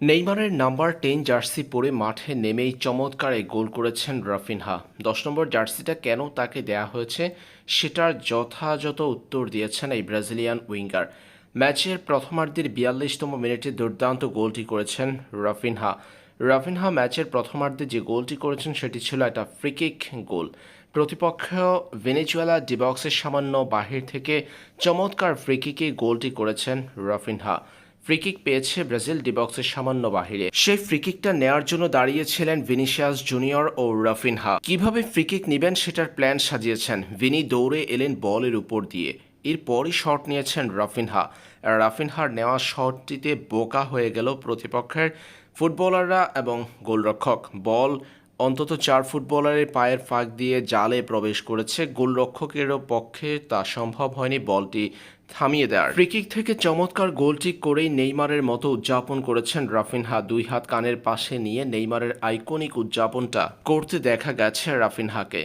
নেইমারের number ten jersey পরে মাঠে নেমেই চমৎকারে গোল করেছেন রাফিনহা। দশ নম্বর জার্সিটা কেন তাকে দেয়া হয়েছে সেটার যথাযথ উত্তর দিয়েছেন এই ব্রাজিলিয়ান উইঙ্গার। ম্যাচের প্রথমার্ধের বিয়াল্লিশতম মিনিটে দুর্দান্ত গোলটি করেছেন রাফিনহা। রাফিনহা ম্যাচের প্রথমার্ধে যে গোলটি করেছেন সেটি ছিল একটা ফ্রিকিক গোল। প্রতিপক্ষ ভেনেজুয়েলা ডিবক্সের সামান্য বাহির থেকে চমৎকার ফ্রিকিকে গোলটি করেছেন রাফিনহা। ফ্রিকিক পেয়েছে ব্রাজিল ডিবক্সের সামান্য বাহিরে। সেই ফ্রিকিকটা নেয়ার জন্য দাঁড়িয়েছিলেন ভিনিসিয়াস জুনিয়র ও রাফিনহা। কীভাবে ফ্রিকিক নেবেন সেটার প্ল্যান সাজিয়েছেন ভিনি দৌড়ে এলেন বলের উপর দিয়ে। এরপরই শট নিয়েছেন রাফিনহা। রাফিনহার নেওয়া শটটিতে বোকা হয়ে গেল প্রতিপক্ষের ফুটবলাররা এবং গোলরক্ষক। বল অন্তত চার ফুটবলারের পায়ের ফাঁক দিয়ে জালে প্রবেশ করেছে। গোলরক্ষকেরও পক্ষে তা সম্ভব হয়নি বলটি থামিয়ে দেওয়ার ফ্রিকিক থেকে চমৎকার গোলটি করেই নেইমারের মতো উদযাপন করেছেন রাফিনহা। দুই হাত কানের পাশে নিয়ে নেইমারের আইকনিক উদযাপনটা করতে দেখা গেছে রাফিনহাকে।